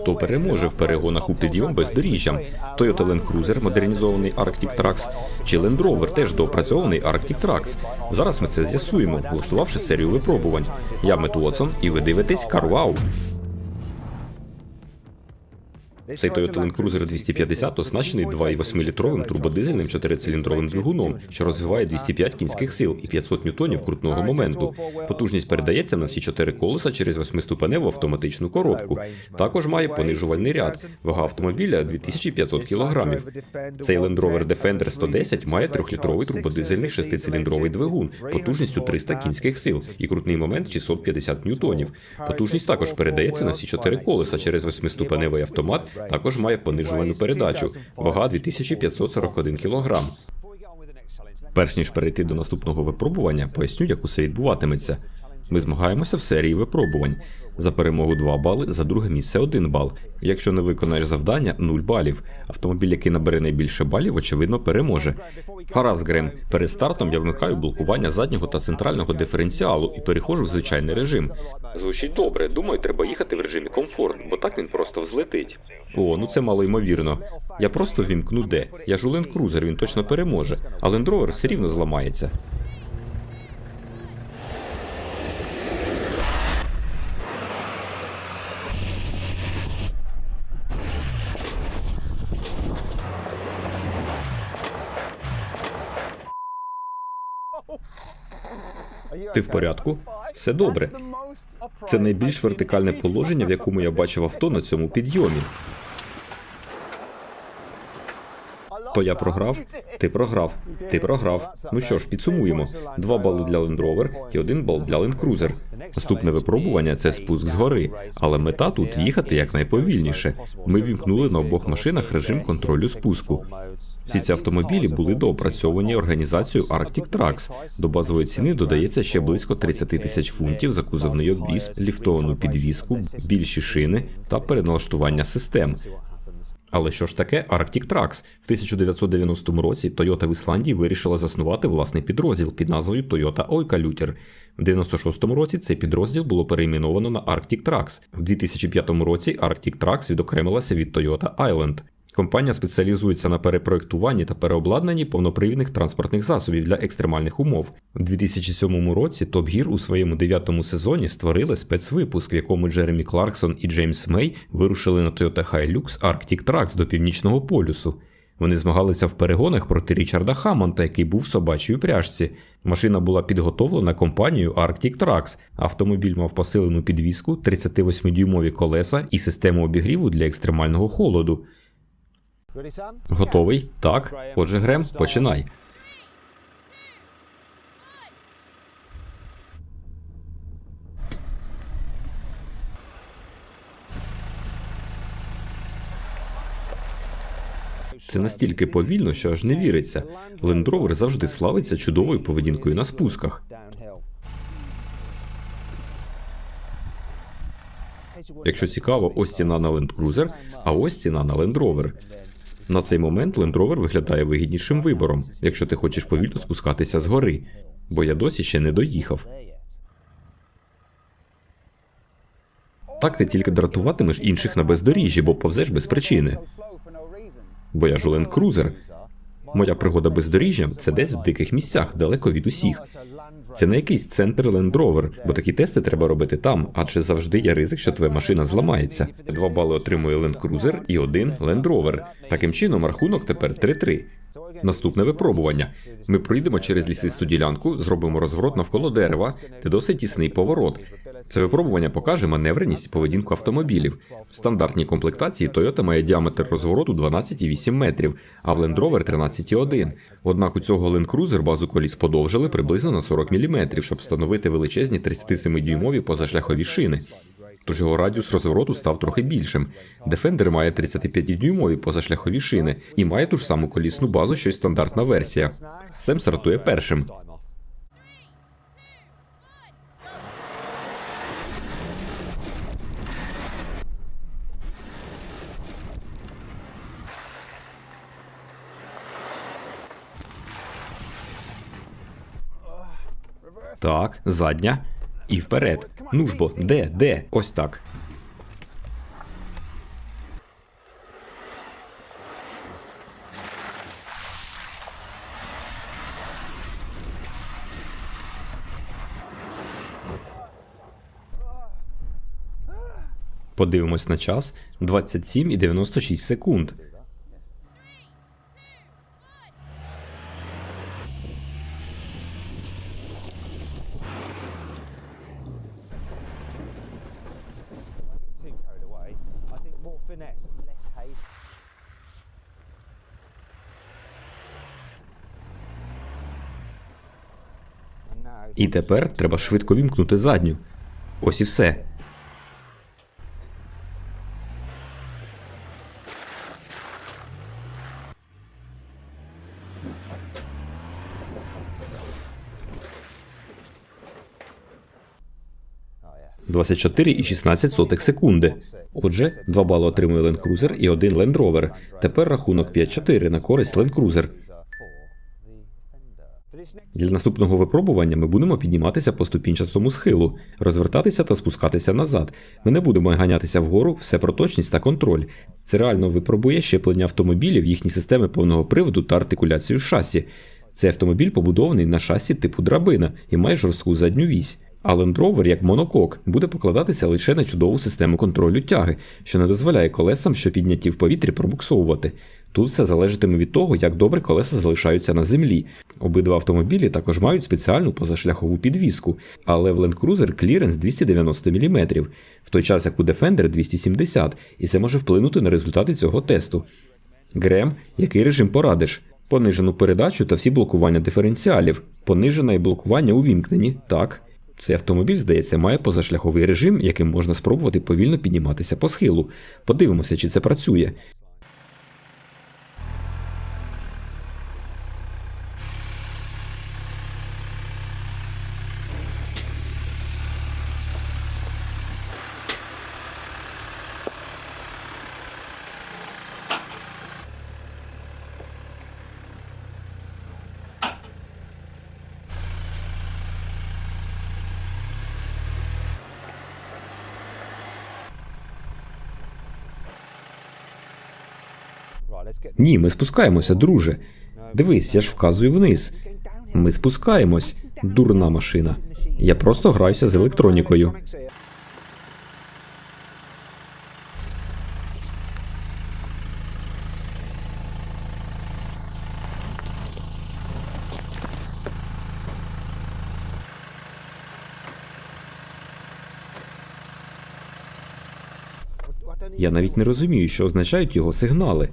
Хто переможе в перегонах у підйом бездоріжжям? Toyota Land Cruiser, модернізований Arctic Trax, чи Land Rover, теж доопрацьований Arctic Trax? Зараз ми це з'ясуємо, влаштувавши серію випробувань. Я Мет Уотсон, і ви дивитесь CarWow. Цей Toyota Land Cruiser 250 оснащений 2,8-літровим турбодизельним чотирициліндровим двигуном, що розвиває 205 кінських сил і 500 ньютонів крутного моменту. Потужність передається на всі чотири колеса через восьмиступеневу автоматичну коробку. Також має понижувальний ряд. Вага автомобіля 2500 кг. Цей Land Rover Defender 110 має трьохлітровий турбодизельний шестициліндровий двигун потужністю 300 кінських сил і крутний момент 650 ньютонів. Потужність також передається на всі чотири колеса через восьмиступеневий автомат. Також має понижувальну передачу. Вага 2541 кг. Перш ніж перейти до наступного випробування, поясню, як усе відбуватиметься. Ми змагаємося в серії випробувань. За перемогу 2 бали, за друге місце 1 бал. Якщо не виконаєш завдання 0 балів. Автомобіль, який набере найбільше балів, очевидно, переможе. Гаразд, Грен. Перед стартом я вмикаю блокування заднього та центрального диференціалу і переходжу в звичайний режим. Звучить добре. Думаю, треба їхати в режимі комфорт, бо так він просто взлетить. О, ну це мало ймовірно. Я просто вімкну де. Я ж у Land Cruiser, він точно переможе, а Land Rover все рівно зламається. Ти в порядку? Все добре. Це найбільш вертикальне положення, в якому я бачив авто на цьому підйомі. То я програв? Ти програв. Ти програв. Ну що ж, підсумуємо: два бали для Land Rover і один бал для Land Cruiser. Наступне випробування це спуск з гори, але мета тут їхати якнайповільніше. Ми вімкнули на обох машинах режим контролю спуску. Всі ці автомобілі були доопрацьовані організацією Arctic Trax. До базової ціни додається ще близько 30 тисяч фунтів за кузовний обвіз, ліфтовану підвіску, більші шини та переналаштування систем. Але що ж таке Arctic Trax? В 1990 році Toyota в Ісландії вирішила заснувати власний підрозділ під назвою Toyota Oikaluter. В 96-му році цей підрозділ було перейменовано на Arctic Trax. В 2005 році Arctic Trax відокремилася від Toyota Island. Компанія спеціалізується на перепроектуванні та переобладнанні повнопривідних транспортних засобів для екстремальних умов. У 2007 році Top Gear у своєму дев'ятому сезоні створили спецвипуск, в якому Джеремі Кларксон і Джеймс Мей вирушили на Toyota Hilux Arctic Trax до північного полюсу. Вони змагалися в перегонах проти Річарда Хамонта, який був в собачій упряжці. Машина була підготовлена компанією Arctic Trax. Автомобіль мав посилену підвіску, 38-дюймові колеса і систему обігріву для екстремального холоду. Готовий? Так. Отже, Грем, починай. Це настільки повільно, що аж не віриться. Rover завжди славиться чудовою поведінкою на спусках. Якщо цікаво, ось ціна на Land Cruiser, а ось ціна на Land Rover. На цей момент Land Rover виглядає вигіднішим вибором, якщо ти хочеш повільно спускатися з гори, бо я досі ще не доїхав. Так ти тільки дратуватимеш інших на бездоріжжі, бо повзеш без причини. Бо я ж Land Cruiser. Моя пригода бездоріжжям це десь в диких місцях, далеко від усіх. Це не якийсь центр Land Rover, бо такі тести треба робити там, адже завжди є ризик, що твоя машина зламається. Два бали отримує Land Cruiser і один Land Rover. Таким чином, рахунок тепер 3-3. Наступне випробування. Ми пройдемо через лісисту ділянку, зробимо розворот навколо дерева, де досить тісний поворот. Це випробування покаже маневреність поведінку автомобілів. В стандартній комплектації Toyota має діаметр розвороту 12,8 метрів, а в Land Rover 13,1. Однак у цього Land Cruiser базу коліс подовжили приблизно на 40 мм, щоб встановити величезні 37-дюймові позашляхові шини. Тож його радіус розвороту став трохи більшим. Defender має 35-дюймові позашляхові шини і має ту ж саму колісну базу, що й стандартна версія. Сем стартує першим. Так, задня. І вперед. Ну ж бо, де, де? Ось так. Подивимось на час 27,96 секунд. І тепер треба швидко вімкнути задню. Ось і все. yeah. 24 і 16 сотих секунди. Отже, 2 бали отримує Land Cruiser і 1 Land Rover. Тепер рахунок 5-4 на користь Land Cruiser. Для наступного випробування ми будемо підніматися по ступінчастому схилу, розвертатися та спускатися назад. Ми не будемо ганятися вгору, все про точність та контроль. Це реально випробує щеплення автомобілів, їхні системи повного приводу та артикуляцію шасі. Цей автомобіль побудований на шасі типу драбина і має жорстку задню вісь. А Land Rover, як монокок, буде покладатися лише на чудову систему контролю тяги, що не дозволяє колесам, що підняті в повітрі, пробуксовувати. Тут все залежатиме від того, як добре колеса залишаються на землі. Обидва автомобілі також мають спеціальну позашляхову підвіску, але в Land Cruiser кліренс 290 мм, в той час як у Defender 270, і це може вплинути на результати цього тесту. Грем, який режим порадиш? Понижену передачу та всі блокування диференціалів, понижене і блокування увімкнені. Так. Цей автомобіль, здається, має позашляховий режим, яким можна спробувати повільно підніматися по схилу. Подивимося, чи це працює. Ні, ми спускаємося, друже. Дивись, я ж вказую вниз. Ми спускаємось. Дурна машина. Я просто граюся з електронікою. Я навіть не розумію, що означають його сигнали.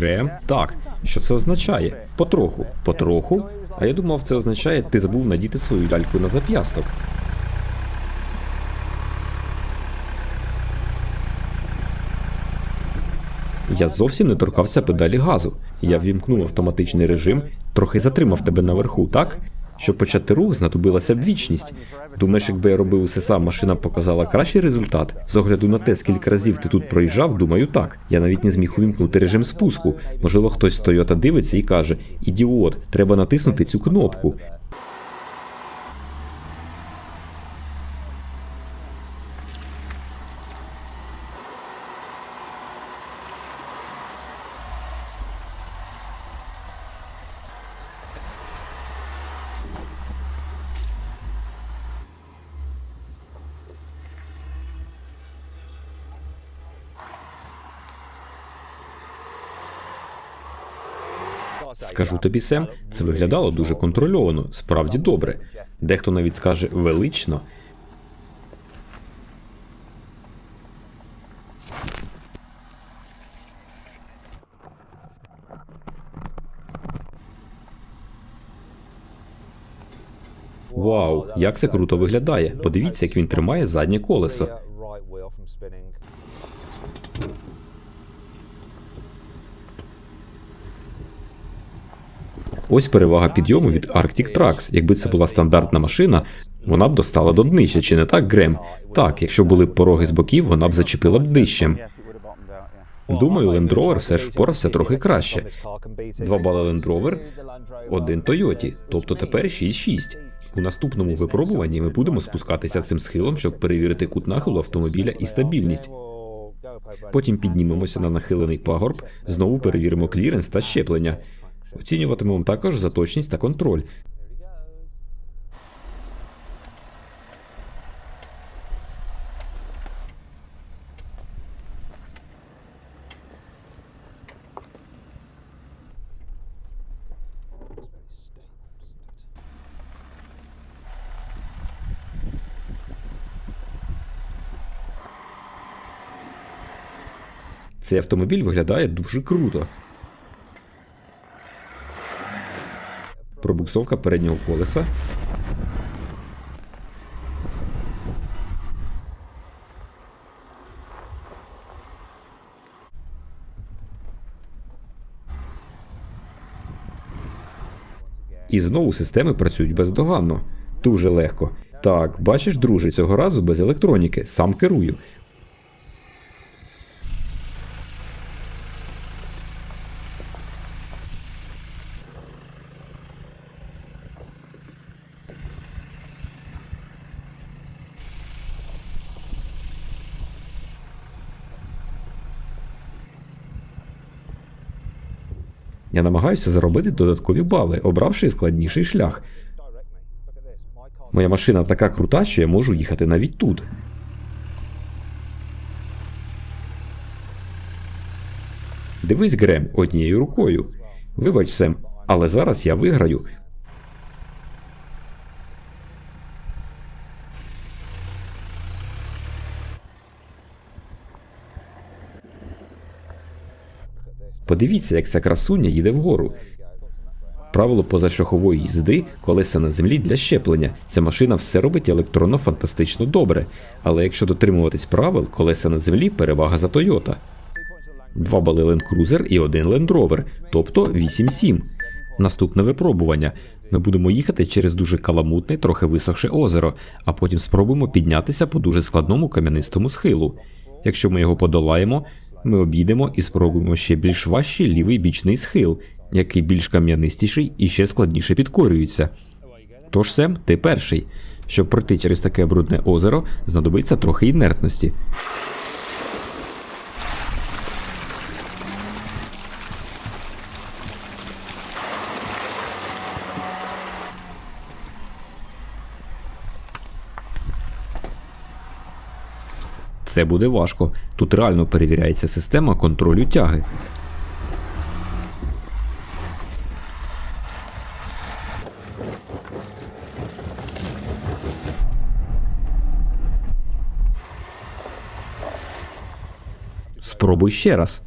Грем, так. Що це означає? Потроху, потроху. А я думав, це означає, ти забув надіти свою ляльку на зап'ясток. Я зовсім не торкався педалі газу. Я ввімкнув автоматичний режим, трохи затримав тебе наверху, так? Щоб почати рух, знадобилася б вічність. Думаєш, якби я робив усе сам, машина показала кращий результат? З огляду на те, скільки разів ти тут проїжджав, думаю, так. Я навіть не зміг увімкнути режим спуску. Можливо, хтось з Toyota дивиться і каже: Ідіот, треба натиснути цю кнопку. Скажу тобі, Сем, це виглядало дуже контрольовано, справді добре. Дехто навіть скаже велично. Вау, як це круто виглядає. Подивіться, як він тримає заднє колесо. Ось перевага підйому від Arctic Trax. Якби це була стандартна машина, вона б достала до днища, чи не так, Грем? Так, якщо були б пороги з боків, вона б зачепила б днищем. Думаю, Land Rover все ж впорався трохи краще. Два бали Land Rover, один Toyota, тобто тепер 6-6. У наступному випробуванні ми будемо спускатися цим схилом, щоб перевірити кут нахилу автомобіля і стабільність. Потім піднімемося на нахилений пагорб, знову перевіримо кліренс та щеплення. Оцінюватимемо також за точність та контроль. Цей автомобіль виглядає дуже круто. Пробуксовка переднього колеса. І знову системи працюють бездоганно. Дуже легко. Так, бачиш, друже, цього разу без електроніки. Сам керую. Я намагаюся заробити додаткові бали, обравши складніший шлях. Моя машина така крута, що я можу їхати навіть тут. Дивись, Грем, однією рукою. Вибач, Сем, але зараз я виграю. Подивіться, як ця красуня їде вгору. Правило позашляхової їзди колеса на землі для щеплення. Ця машина все робить електронно фантастично добре. Але якщо дотримуватись правил, колеса на землі перевага за Toyota. Два бали Land Cruiser і один Land Rover, тобто 8-7. Наступне випробування. Ми будемо їхати через дуже каламутне, трохи висохше озеро, а потім спробуємо піднятися по дуже складному кам'янистому схилу. Якщо ми його подолаємо, ми обійдемо і спробуємо ще більш важчий лівий бічний схил, який більш кам'янистіший і ще складніше підкорюється. Тож, Сем, ти перший. Щоб пройти через таке брудне озеро, знадобиться трохи інертності. Це буде важко. Тут реально перевіряється система контролю тяги. Спробуй ще раз.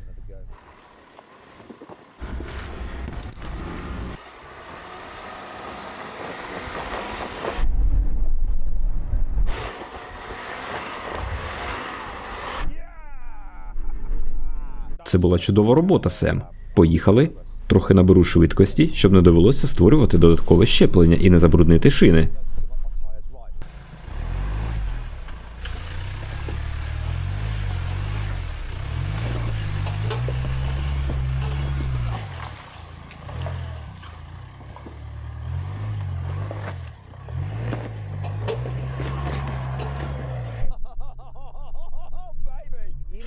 Це була чудова робота, Сем. Поїхали. Трохи наберу швидкості, щоб не довелося створювати додаткове щеплення і не забруднити шини.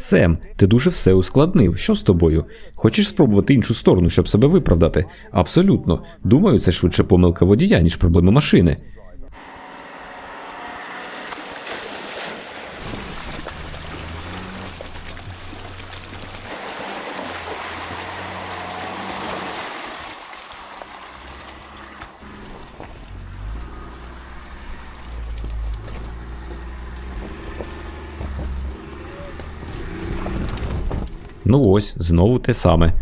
Сем, ти дуже все ускладнив. Що з тобою? Хочеш спробувати іншу сторону, щоб себе виправдати? Абсолютно. Думаю, це швидше помилка водія, ніж проблеми машини. Ну ось, знову те саме.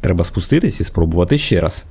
Треба спуститись і спробувати ще раз.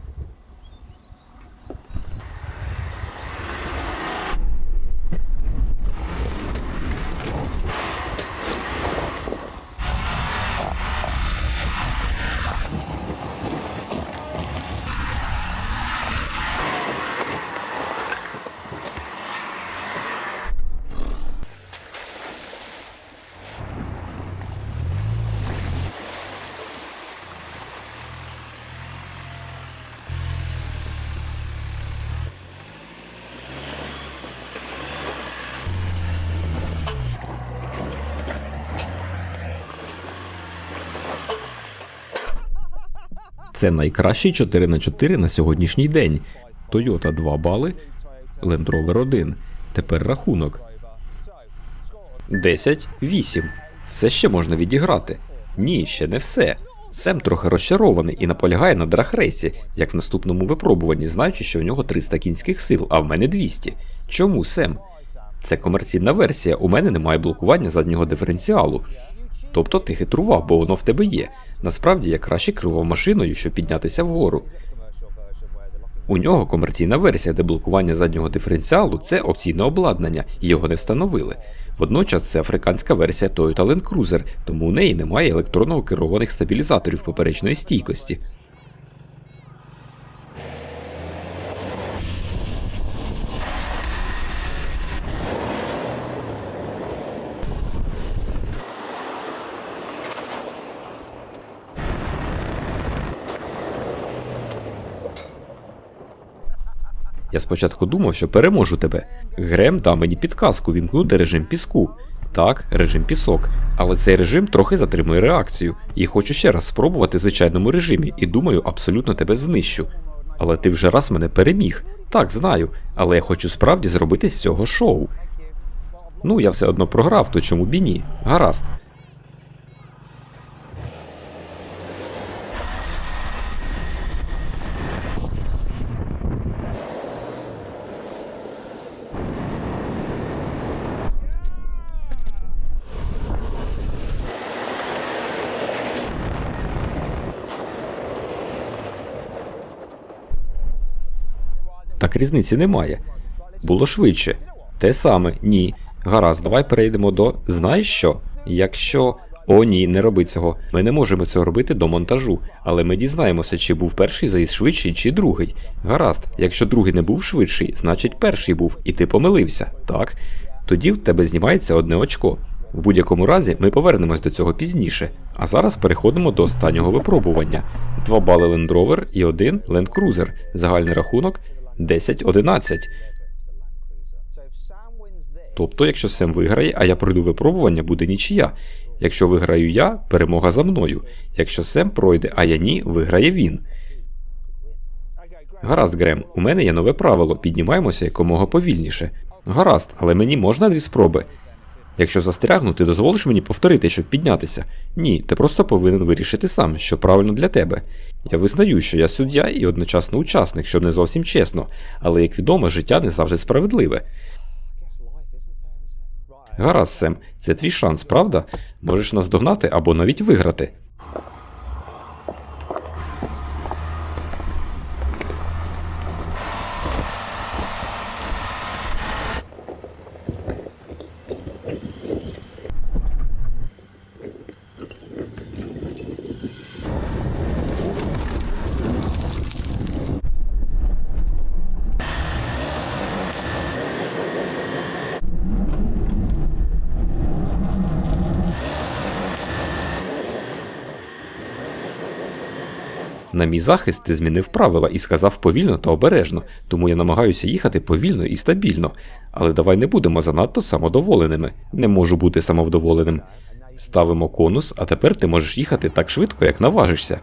Це найкращий 4 на 4 на сьогоднішній день. Toyota 2 бали, Land Rover 1. Тепер рахунок. 10-8. Все ще можна відіграти. Ні, ще не все. Сем трохи розчарований і наполягає на драхрейсі, як в наступному випробуванні, знаючи, що у нього 300 кінських сил, а в мене 200. Чому Сем? Це комерційна версія, у мене немає блокування заднього диференціалу. Тобто ти хитрував, бо воно в тебе є. Насправді я краще керував машиною, щоб піднятися вгору. У нього комерційна версія, де блокування заднього диференціалу це опційне обладнання, і його не встановили. Водночас це африканська версія Toyota Land Cruiser, тому у неї немає електронно керованих стабілізаторів поперечної стійкості. Спочатку думав, що переможу тебе. Грем дав мені підказку вімкнути режим піску. Так, режим пісок. Але цей режим трохи затримує реакцію. І хочу ще раз спробувати в звичайному режимі, і думаю, абсолютно тебе знищу. Але ти вже раз мене переміг. Так, знаю, але я хочу справді зробити з цього шоу. Ну, я все одно програв, то чому б і ні? Гаразд. Різниці немає. Було швидше. Те саме, ні. Гаразд, давай перейдемо до. Знаєш що? Якщо. О, ні, не роби цього. Ми не можемо цього робити до монтажу, але ми дізнаємося, чи був перший заїзд швидший, чи другий. Гаразд, якщо другий не був швидший, значить перший був, і ти помилився, так? Тоді в тебе знімається одне очко. В будь-якому разі ми повернемось до цього пізніше. А зараз переходимо до останнього випробування: 2 бали Land Rover і 1 Land Cruiser. Загальний рахунок 10-11. Тобто, якщо Сем виграє, а я пройду випробування, буде нічия. Якщо виграю я, перемога за мною. Якщо Сем пройде, а я ні, виграє він. Гаразд, Грем, у мене є нове правило: піднімаємося якомога повільніше. Гаразд, але мені можна дві спроби. Якщо застрягну, ти дозволиш мені повторити, щоб піднятися? Ні, ти просто повинен вирішити сам, що правильно для тебе. Я визнаю, що я суддя і одночасно учасник, що не зовсім чесно, але як відомо, життя не завжди справедливе. Гаразд, Сем, це твій шанс, правда? Можеш нас догнати або навіть виграти. На мій захист ти змінив правила і сказав повільно та обережно, тому я намагаюся їхати повільно і стабільно. Але давай не будемо занадто самодоволеними. Не можу бути самовдоволеним. Ставимо конус, а тепер ти можеш їхати так швидко, як наважишся.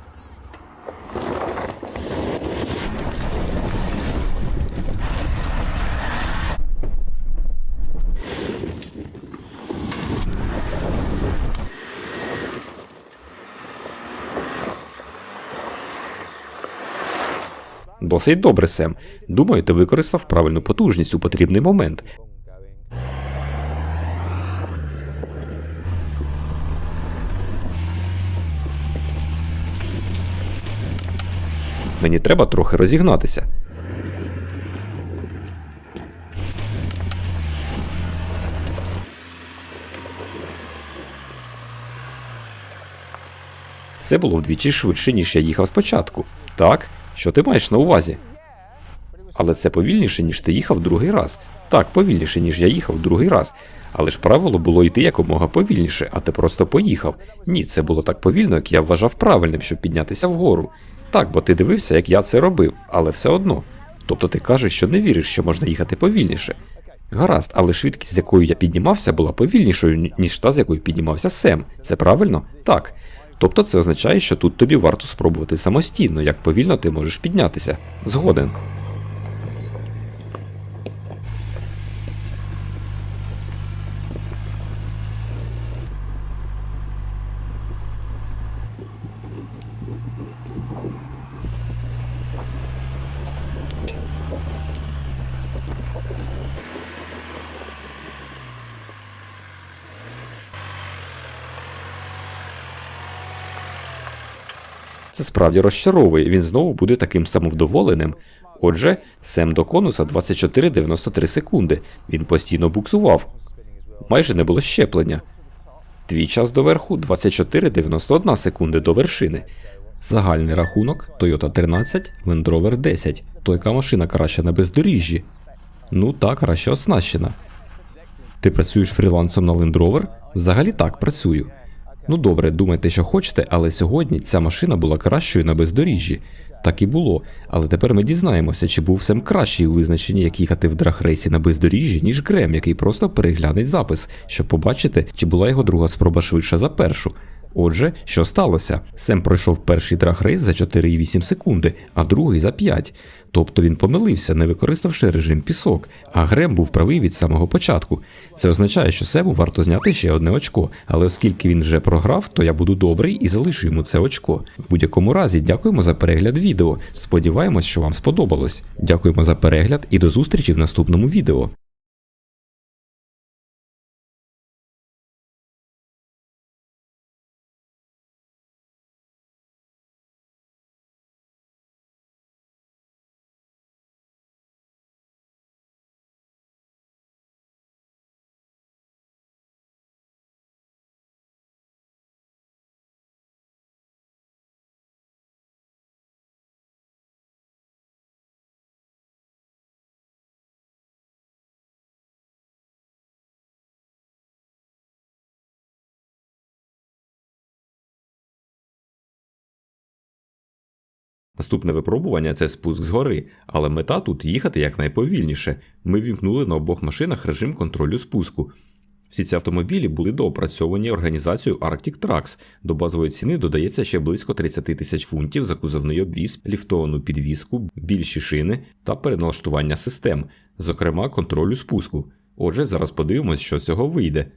Досить добре, Сем. Думаю, ти використав правильну потужність у потрібний момент. Мені треба трохи розігнатися. Це було вдвічі швидше, ніж я їхав спочатку. Так, що ти маєш на увазі? Але це повільніше, ніж ти їхав другий раз. Так, повільніше, ніж я їхав другий раз. Але ж правило було йти якомога повільніше, а ти просто поїхав. Ні, це було так повільно, як я вважав правильним, щоб піднятися вгору. Так, бо ти дивився, як я це робив, але все одно. Тобто ти кажеш, що не віриш, що можна їхати повільніше. Гаразд, але швидкість, з якою я піднімався, була повільнішою, ніж та, з якою піднімався Сем. Це правильно? Так. Тобто це означає, що тут тобі варто спробувати самостійно, як повільно ти можеш піднятися. Згоден. Це справді розчаровує, він знову буде таким самовдоволеним. Отже, Сем до конуса 24,93 секунди. Він постійно буксував. Майже не було щеплення. Твій час до верху 24,91 секунди до вершини. Загальний рахунок Toyota 13, Land Rover 10. То яка машина краще на бездоріжжі? Ну так, краще оснащена. Ти працюєш фрілансом на Land Rover? Взагалі так працюю. Ну добре, думайте, що хочете, але сьогодні ця машина була кращою на бездоріжжі. Так і було. Але тепер ми дізнаємося, чи був Сем кращий у визначенні, як їхати в драгрейсі на бездоріжжі, ніж Грем, який просто переглянеть запис, щоб побачити, чи була його друга спроба швидша за першу. Отже, що сталося? Сем пройшов перший драгрейс за 4,8 секунди, а другий за 5. Тобто він помилився, не використавши режим пісок, а Грем був правий від самого початку. Це означає, що Сему варто зняти ще одне очко, але оскільки він вже програв, то я буду добрий і залишу йому це очко. В будь-якому разі, дякуємо за перегляд відео. Сподіваємось, що вам сподобалось. Дякуємо за перегляд і до зустрічі в наступному відео. Наступне випробування це спуск з гори, але мета тут їхати якнайповільніше. Ми вімкнули на обох машинах режим контролю спуску. Всі ці автомобілі були доопрацьовані організацією Arctic Trucks. До базової ціни додається ще близько 30 тисяч фунтів за кузовний обвіз, ліфтовану підвіску, більші шини та переналаштування систем, зокрема контролю спуску. Отже, зараз подивимось, що цього вийде.